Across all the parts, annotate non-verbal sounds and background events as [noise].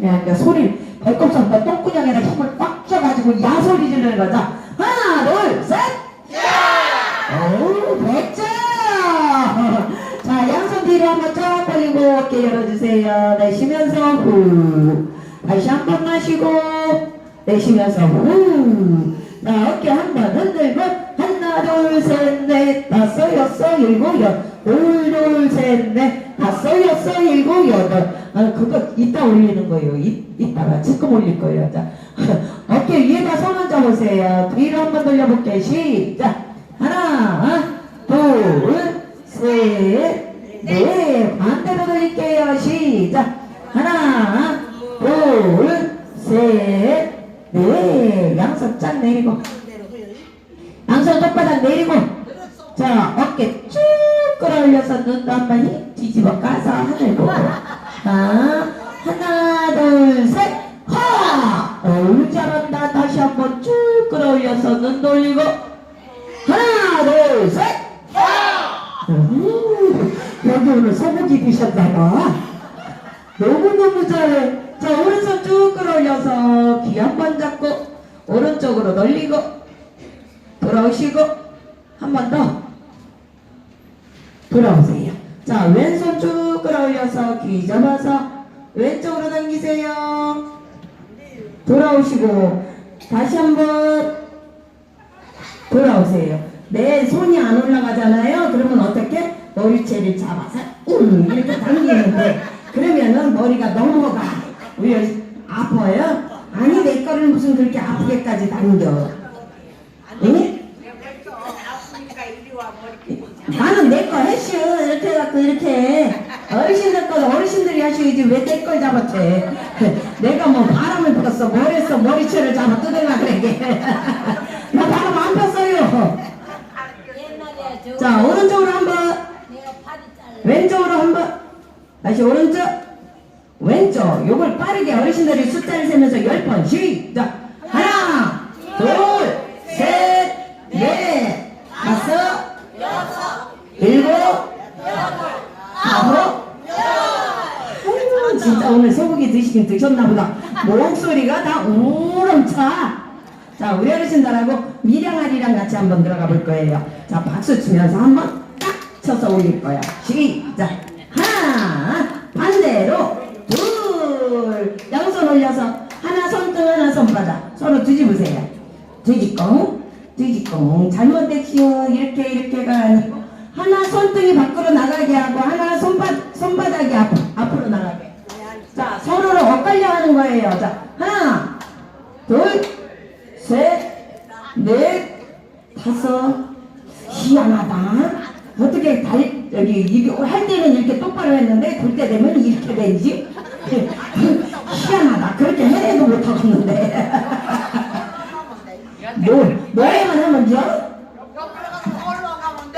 그러니까 소리 배꼽선과 똥구녕에다 힘을 꽉 껴가지고 야소리 지르는 거죠. 하나, 둘, 셋. 오, 백점. [laughs] 자, 양손 뒤로 한번 쫙 벌리고 어깨 열어주세요. 내쉬면서 후. 다시 한 번 마시고 내쉬면서 후. 자, 어깨 한 번 흔들고 하나, 둘, 셋, 넷, 다섯, 여섯, 일곱, 여덟. 둘, 둘, 셋, 넷, 다섯, 여섯, 일곱, 여덟. 아, 그거 이따 올리는 거예요. 이, 이따가 지금 올릴 거예요. 자, [laughs] 어깨 위에다 손 얹어 보세요. 뒤로 한번 돌려볼게요. 시작. 하나, 둘, 셋, 넷. 반대로 돌릴게요. 시작. 하나, 둘, 셋, 넷. 양손 쫙 내리고. 양손 똑바닥 내리고. 자, 어깨 쭉 끌어올려서 눈도 한번 히- 뒤집어 까서 하늘 보고. 자, 하나, 둘, 셋, 하! 어우, 잘한다. 다시 한번 쭉 끌어올려서 눈 돌리고. 하나, 둘, 셋, 음, 여기 오늘 소고기 드셨나봐. 너무너무 잘해. 자, 오른손 쭉 끌어올려서 귀 한 번 잡고, 오른쪽으로 돌리고, 돌아오시고, 한 번 더. 돌아오세요. 자, 왼손 쭉 끌어올려서 귀 잡아서 왼쪽으로 당기세요. 돌아오시고, 다시 한번 돌아오세요. 내 손이 안 올라가잖아요. 그러면 어떻게? 머리채를 잡아서 음, 이렇게 당기는데 그러면은 머리가 넘어가. 왜 아파요? 아니 내 거를 무슨 그렇게 아프게까지 당겨? 응? 나는 내거 했슈. 이렇게 해갖고 이렇게 어르신들 거 어르신들이 하시지 왜 내 걸 잡았대? [laughs] 내가 뭐 바람을 불었어. 뭘 했어? 머리채를 잡아 뜯으려 그래 [laughs] 나 바람 안 폈어요. 자 오른쪽으로 한번. 왼쪽으로 한번. 다시 오른쪽. 왼쪽. 요걸 빠르게 어르신들이 숫자를 세면서 열 번. 시작. 하나 둘셋넷 다섯 일곱 아홉 진짜 오늘 소고기 드시긴 드셨나 보다. 목소리가 다 우렁차. 자 우리 어르신들하고 미량아리랑 같이 한번 들어가 볼 거예요. 자 박수 치면서 한번 딱 쳐서 올릴 거야. 시작. 하나 반대로 둘. 양손 올려서 하나 손등 하나 손바닥. 서로 뒤집으세요. 뒤집고 뒤집고. 잘못됐지요. 이렇게 이렇게가 아니고 하나 손등이 밖으로 나가게 하고 하나 손바, 손바닥이 앞, 앞으로 나가게 자 서로를 엇갈려 하는 자 하나 둘 셋 넷 다섯. 희한하다. 어떻게 달 여기 이게 할 때는 이렇게 똑바로 했는데 돌 때 되면 이렇게 되지? [laughs] 희한하다. 그렇게 해도 못하겠는데. [laughs] 노, 노래만 하면 돼?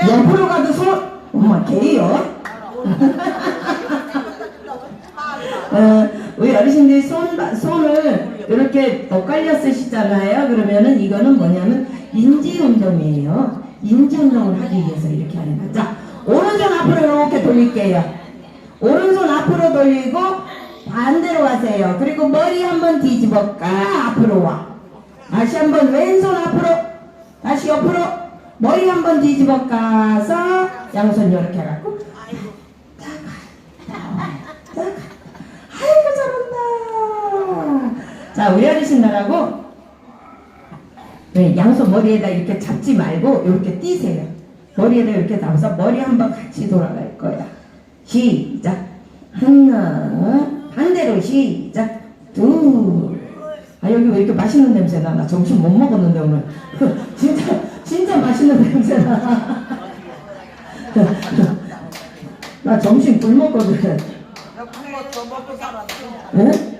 옆으로 가도 손 엄마 개요? [laughs] 어, 우리 어르신들이 손, 손을 이렇게 엇갈려 쓰시잖아요. 그러면은 이거는 뭐냐면 인지 운동이에요. 인지 운동을 하기 위해서 이렇게 하는 거죠. 자, 오른손 앞으로 이렇게 돌릴게요. 오른손 앞으로 돌리고 반대로 가세요. 그리고 머리 한번 뒤집어 까 앞으로 와. 다시 한번 왼손 앞으로 다시 옆으로 머리 한번 뒤집어 까서 양손 이렇게 해갖고 잘한다. 자 우리 어르신들하고 네, 양손 머리에다 이렇게 잡지 말고 이렇게 띄세요. 머리에다 이렇게 잡아서 머리 한번 같이 돌아갈 거야. 시작. 하나 반대로 시작. 둘. 아 여기 왜 이렇게 맛있는 냄새 나? 나 점심 못 먹었는데 오늘. [laughs] 진짜 진짜 맛있는 냄새 나. [laughs] 나 점심 굶었거든. 더 먹고 살았어. 응?